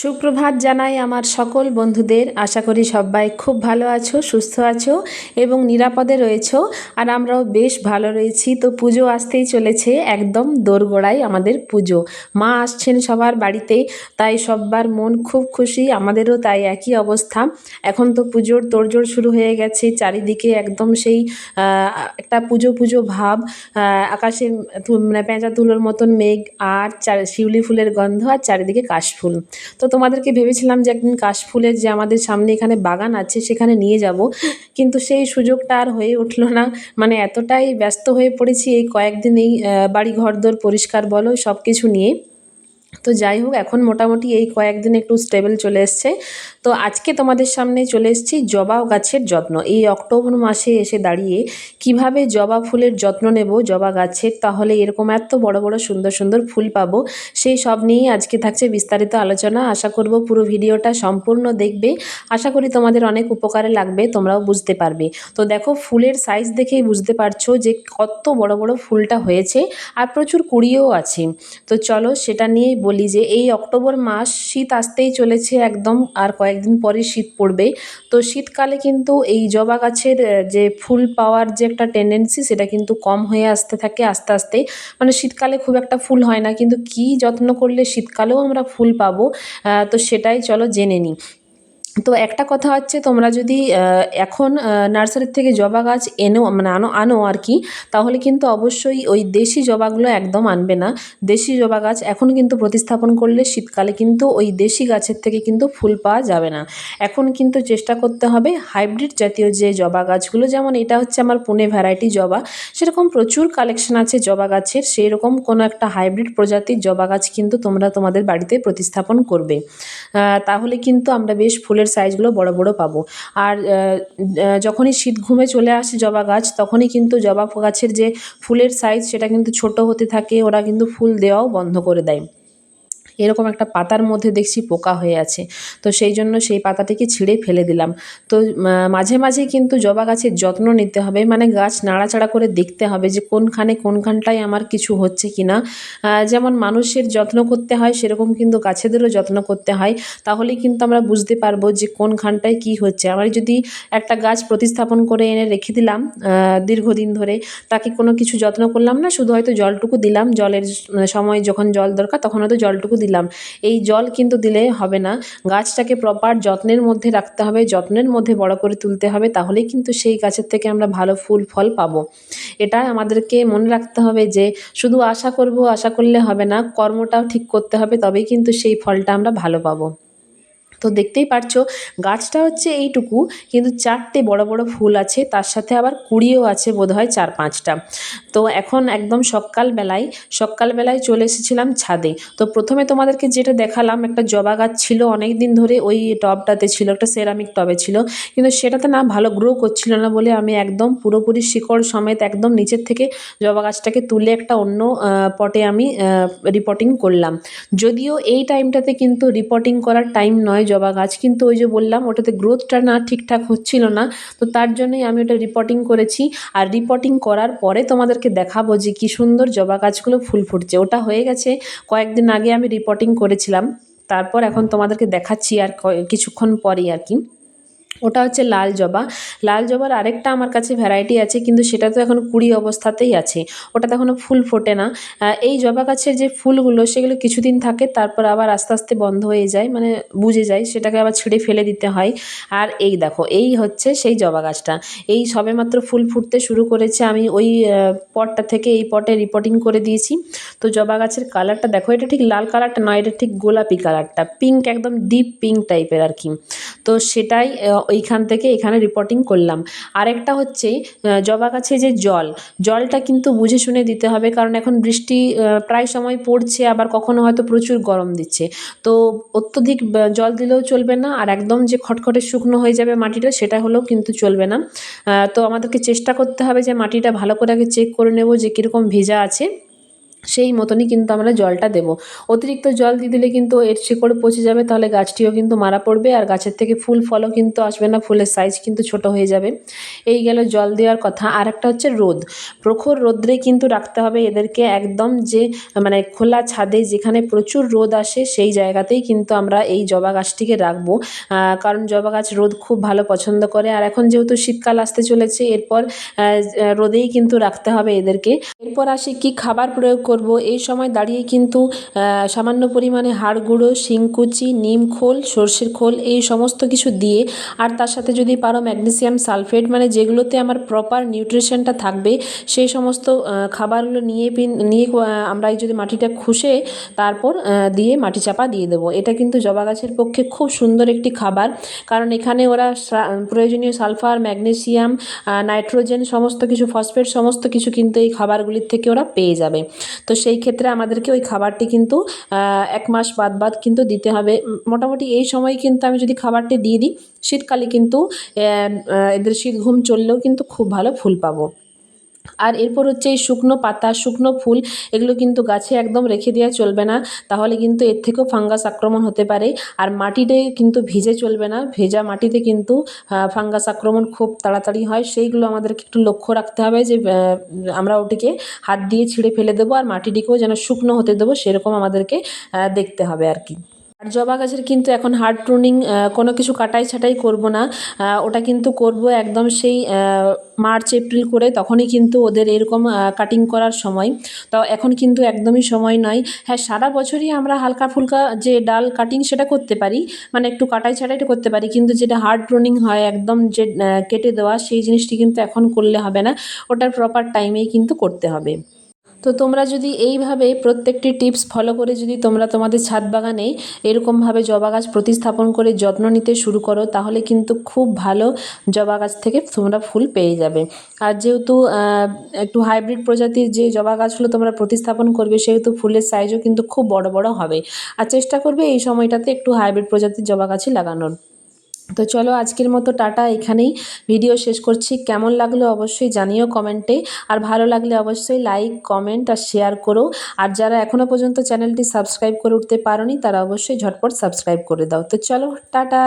সুপ্রভাত জানাই আমার সকল বন্ধুদের। আশা করি সবাই খুব ভালো আছো, সুস্থ আছো এবং নিরাপদে রয়েছো। আর আমরাও বেশ ভালো রয়েছি। তো পুজো আসতেই চলেছে, একদম দোরগোড়ায় আমাদের পুজো। মা আসছেন সবার বাড়িতে, তাই সব্বার মন খুব খুশি, আমাদেরও তাই একই অবস্থা। এখন তো পুজোর তোড়জোড় শুরু হয়ে গেছে, চারিদিকে একদম সেই একটা পুজো পুজো ভাব। আকাশে মানে পেঁচা তুলোর মতন মেঘ, আর চার শিউলি ফুলের গন্ধ, আর চারিদিকে কাশফুল। তো তোমাদেরকে ভেবেছিলাম যে একদিন কাশফুলের যে আমাদের সামনে এখানে বাগান আছে, সেখানে নিয়ে যাব। কিন্তু সেই সুযোগটা আর হয়ে উঠল না। মানে এতটাই ব্যস্ত হয়ে পড়েছি এই কয়েকদিন এই বাড়ি বাড়ি ঘরদোর পরিষ্কার বলো সব কিছু নিয়ে। তো যাই হোক, এখন মোটামুটি এই কয়েকদিন একটু স্টেবল চলে এসছে। তো আজকে তোমাদের সামনে চলে এসেছি জবা গাছের যত্ন। এই অক্টোবর মাসে এসে দাঁড়িয়ে কীভাবে জবা ফুলের যত্ন নেব জবা গাছের, তাহলে এরকম এত বড় বড় সুন্দর সুন্দর ফুল পাবো, সেই সব নিয়েই আজকে থাকছে বিস্তারিত আলোচনা। আশা করব পুরো ভিডিওটা সম্পূর্ণ দেখবে। আশা করি তোমাদের অনেক উপকারে লাগবে, তোমরাও বুঝতে পারবে। তো দেখো, ফুলের সাইজ দেখেই বুঝতে পারছ যে কত বড় বড় ফুলটা হয়েছে, আর প্রচুর কুড়িও আছে। তো চলো সেটা নিয়েই বলি যে এই অক্টোবর মাস শীত আসতেই চলেছে একদম, আর কয়েকদিন পরে শীত পড়বে। তো শীতকালে কিন্তু এই জবা গাছের যে ফুল পাওয়ার যে একটা টেন্ডেন্সি সেটা কিন্তু কম হয়ে আসতে থাকে আস্তে আস্তে। মানে শীতকালে খুব একটা ফুল হয় না, কিন্তু কি যত্ন করলে শীতকালেও আমরা ফুল পাবো? তো সেটাই চলো জেনে নিই। তো একটা কথা হচ্ছে, তোমরা যদি এখন নার্সারির থেকে জবা গাছ এনেও মানে আনো আনো আর কি, তাহলে কিন্তু অবশ্যই ওই দেশি জবাগুলো একদম আনবে না। দেশি জবা গাছ এখন কিন্তু প্রতিস্থাপন করলে শীতকালে কিন্তু ওই দেশি গাছের থেকে কিন্তু ফুল পাওয়া যাবে না। এখন কিন্তু চেষ্টা করতে হবে হাইব্রিড জাতীয় যে জবা গাছগুলো, যেমন এটা হচ্ছে আমার পুনে ভ্যারাইটি জবা, সেরকম প্রচুর কালেকশন আছে জবা গাছের সেই রকম কোনো একটা হাইব্রিড প্রজাতির জবা গাছ কিন্তু তোমরা তোমাদের বাড়িতে প্রতিস্থাপন করবে। তাহলে কিন্তু আমরা বেশ ফুলের সাইজগুলো বড় বড় পাবো। আর যখনই শীত ঘুমে চলে আসে জবা গাছ, তখনই কিন্তু জবা গাছের যে ফুলের সাইজ সেটা কিন্তু ছোট হতে থাকে, ওরা কিন্তু ফুল দেওয়াও বন্ধ করে দেয়। এরকম একটা পাতার মধ্যে দেখছি পোকা হয়ে আছে। তো সেই জন্য সেই পাতাটিকে ছিঁড়ে ফেলে দিলাম। তো মাঝে মাঝে কিন্তু জবা গাছের যত্ন নিতে হবে। মানে গাছ নাড়াচাড়া করে দেখতে হবে যে কোনখানে কোনখানটায় আমার কিছু হচ্ছে কি না যেমন মানুষের যত্ন করতে হয়, সেরকম কিন্তু গাছেদেরও যত্ন করতে হয়। তাহলে কিন্তু আমরা বুঝতে পারব যে কোনখানটায় কি হচ্ছে। আমার যদি একটা গাছ প্রতিস্থাপন করে এনে রেখে দিলাম দীর্ঘদিন ধরে, তাকে কোনো কিছু যত্ন করলাম না, শুধু হয়তো জলটুকু দিলাম। জলের সময় যখন জল দরকার, তখন হয়তো জলটুকু দিলাম। এই জল কিন্তু দিলে হবে না। গাছটাকে প্রপার যত্নের মধ্যে রাখতে হবে, যত্নের মধ্যে বড় করে তুলতে হবে, তাহলেই কিন্তু সেই গাছের থেকে আমরা ভালো ফুল, ফল পাবো। এটা আমাদেরকে মনে রাখতে হবে যে, শুধু আশা করব, আশা করলে হবে না, কর্মটাও ঠিক করতে হবে, তবেই কিন্তু সেই ফলটা আমরা ভালো পাবো। তো দেখতেই পারছ, গাছটা হচ্ছে এইটুকু, কিন্তু চারটে বড় বড় ফুল আছে, তার সাথে আবার কুড়িও আছে বোধহয় চার পাঁচটা। তো এখন একদম সকালবেলায় সকালবেলায় চলে এসেছিলাম ছাদে। তো প্রথমে তোমাদেরকে যেটা দেখালাম, একটা জবা গাছ ছিল অনেক দিন ধরে, ওই টবটাতে ছিল, একটা সেরামিক টবে ছিল, কিন্তু সেটাতে না ভালো গ্রো করছিল না বলে আমি একদম পুরোপুরি শিকড় সমেত একদম নিচের থেকে জবা গাছটাকে তুলে একটা অন্য পটে আমি রিপোর্টিং করলাম। যদিও এই টাইমটাতে কিন্তু রিপোর্টিং করার টাইম নয় জবা গাছ। কিন্তু ওই যে বললাম, ওটাতে গ্রোথটা না ঠিকঠাক হচ্ছিল না। তো তার জন্যই আমি ওটা রিপোর্টিং করেছি। আর রিপোর্টিং করার পরে তোমাদেরকে দেখাবো যে কী সুন্দর জবা গাছগুলো ফুল ফুটছে। ওটা হয়ে গেছে, কয়েকদিন আগে আমি রিপোর্টিং করেছিলাম। তারপর এখন তোমাদেরকে দেখাচ্ছি আর কিছুক্ষণ পরেই আর কি। ওটা হচ্ছে লাল জবা। লাল জবার আরেকটা আমার কাছে ভ্যারাইটি আছে, কিন্তু সেটা তো এখন কুড়ি অবস্থাতেই আছে। ওটা তো এখনও ফুল ফোটে না। এই জবা গাছের যে ফুলগুলো, সেগুলো কিছুদিন থাকে, তারপর আবার আস্তে আস্তে বন্ধ হয়ে যায় মানে বুঝে যায়, সেটাকে আবার ছিঁড়ে ফেলে দিতে হয়। আর এই দেখো, এই হচ্ছে সেই জবা গাছটা। এই সবেমাত্র ফুল ফুটতে শুরু করেছে, আমি ওই পটটা থেকে এই পটে রিপোর্টিং করে দিয়েছি। তো জবা গাছের কালারটা দেখো, এটা ঠিক লাল কালারটা নয়, এটা ঠিক গোলাপি কালারটা। পিঙ্ক একদম ডিপ পিঙ্ক টাইপের আর কি তো সেটাই ওইখান থেকে এখানে রিপোর্টিং করলাম। আরেকটা হচ্ছে জবা গাছে যে জল, জলটা কিন্তু বুঝে শুনে দিতে হবে, কারণ এখন বৃষ্টি প্রায় সময় পড়ছে, আবার কখনো হয়তো প্রচুর গরম দিচ্ছে। তো অত্যধিক জল দিলেও চলবে না, আর একদম যে খটখটে শুকনো হয়ে যাবে মাটিটা, সেটা হলেও কিন্তু চলবে না। তো আমাদেরকে চেষ্টা করতে হবে যে মাটিটা ভালো করে আগে চেক করে নেব যে কীরকম ভেজা আছে। সেই মতনই কিন্তু আমরা জলটা দেবো। অতিরিক্ত জল দিয়ে দিলে কিন্তু এর শিকড় পচে যাবে, তাহলে গাছটিও কিন্তু মারা পড়বে আর গাছের থেকে ফুল, ফলও কিন্তু আসবে না, ফুলের সাইজ কিন্তু ছোট হয়ে যাবে। এই গেল জল দেওয়ার কথা। আর একটা হচ্ছে রোদ। প্রখর রোদ্রে কিন্তু রাখতে হবে এদেরকে একদম যে মানে খোলা ছাদে যেখানে প্রচুর রোদ আসে সেই জায়গাতেই কিন্তু আমরা এই জবা গাছটিকে রাখব। কারণ জবা গাছ রোদ খুব ভালো পছন্দ করে। আর এখন যেহেতু শীতকাল আসতে চলেছে, এরপর রোদেই কিন্তু রাখতে হবে এদেরকে। এরপর আসি কি খাবার প্রয়োগ করব। এই সময় দাঁড়িয়ে কিন্তু সামান্য পরিমাণে হাড় গুঁড়ো শিংকুচি, নিম খোল, সর্ষের খোল এই সমস্ত কিছু দিয়ে, আর তার সাথে যদি পারো ম্যাগনেসিয়াম সালফেট মানে যেগুলোতে আমার প্রপার নিউট্রিশনটা থাকবে, সেই সমস্ত খাবারগুলো নিয়ে নিয়ে আমরা যদি মাটিটা খুশে তারপর দিয়ে মাটি চাপা দিয়ে দেবো। এটা কিন্তু জবা গাছের পক্ষে খুব সুন্দর একটি খাবার, কারণ এখানে ওরা প্রয়োজনীয় সালফার, ম্যাগনেসিয়াম নাইট্রোজেন, সমস্ত কিছু, ফসফেট, সমস্ত কিছু কিন্তু এই খাবারগুলির থেকে ওরা পেয়ে যাবে। তো সেই ক্ষেত্রে আমাদেরকে ওই খাবারটি কিন্তু এক মাস বাদ বাদ কিন্তু দিতে হবে। মোটামুটি এই সময় কিন্তু আমি যদি খাবারটি দিয়ে দিই, শীতকালে কিন্তু এদের শীত ঘুম চললেও কিন্তু খুব ভালো ফুল পাবো। আর এরপর হচ্ছে এই শুকনো পাতা, শুকনো ফুল, এগুলো কিন্তু গাছে একদম রেখে দেওয়া চলবে না। তাহলে কিন্তু এর থেকেও ফাঙ্গাস আক্রমণ হতে পারে। আর মাটিতে কিন্তু ভিজে চলবে না। ভেজা মাটিতে কিন্তু ফাঙ্গাস আক্রমণ খুব তাড়াতাড়ি হয়। সেইগুলো আমাদেরকে একটু লক্ষ্য রাখতে হবে যে আমরা ওটিকে হাত দিয়ে ছিঁড়ে ফেলে দেবো আর মাটিটিকেও যেন শুকনো হতে দেবো, সেরকম আমাদেরকে দেখতে হবে আর কি। আর জবা গাছের কিন্তু এখন হার্ড প্রুনিং কোনো কিছু কাটাই ছাটাই করব না। ওটা কিন্তু করব একদম সেই মার্চ, এপ্রিল করে, তখনই কিন্তু ওদের এরকম কাটিং করার সময়। তো এখন কিন্তু একদমই সময় নয়। হ্যাঁ সারা বছরই আমরা হালকা ফুলকা যে ডাল কাটিং সেটা করতে পারি মানে একটু কাটাই ছাটাইটা করতে পারি, কিন্তু যেটা হার্ড প্রুনিং হয়, একদম যে কেটে দেওয়া, সেই জিনিসটি কিন্তু এখন করলে হবে না। ওটার প্রপার টাইমেই কিন্তু করতে হবে। তো তোমরা যদি এইভাবে প্রত্যেকটি টিপস ফলো করে যদি তোমরা তোমাদের ছাদ বাগানে এরকমভাবে জবা গাছ প্রতিস্থাপন করে যত্ন নিতে শুরু করো, তাহলে কিন্তু খুব ভালো জবা গাছ থেকে তোমরা ফুল পেয়ে যাবে। আর যেহেতু একটু হাইব্রিড প্রজাতির যে জবা গাছগুলো তোমরা প্রতিস্থাপন করবে, সেহেতু ফুলের সাইজও কিন্তু খুব বড় বড় হবে। আর চেষ্টা করবে এই সময়টাতে একটু হাইব্রিড প্রজাতির জবা গাছই লাগানোর। তো চলো আজকের মতো টাটা, এখানেই ভিডিও শেষ করছি। কেমন লাগল অবশ্যই জানিও কমেন্টে আর ভালো লাগলে অবশ্যই লাইক কমেন্ট আর শেয়ার করো। আর যারা এখনও পর্যন্ত চ্যানেলটি সাবস্ক্রাইব করে উঠতে পারোনি, তারা অবশ্যই ঝটপট সাবস্ক্রাইব করে দাও। তো চলো, টাটা!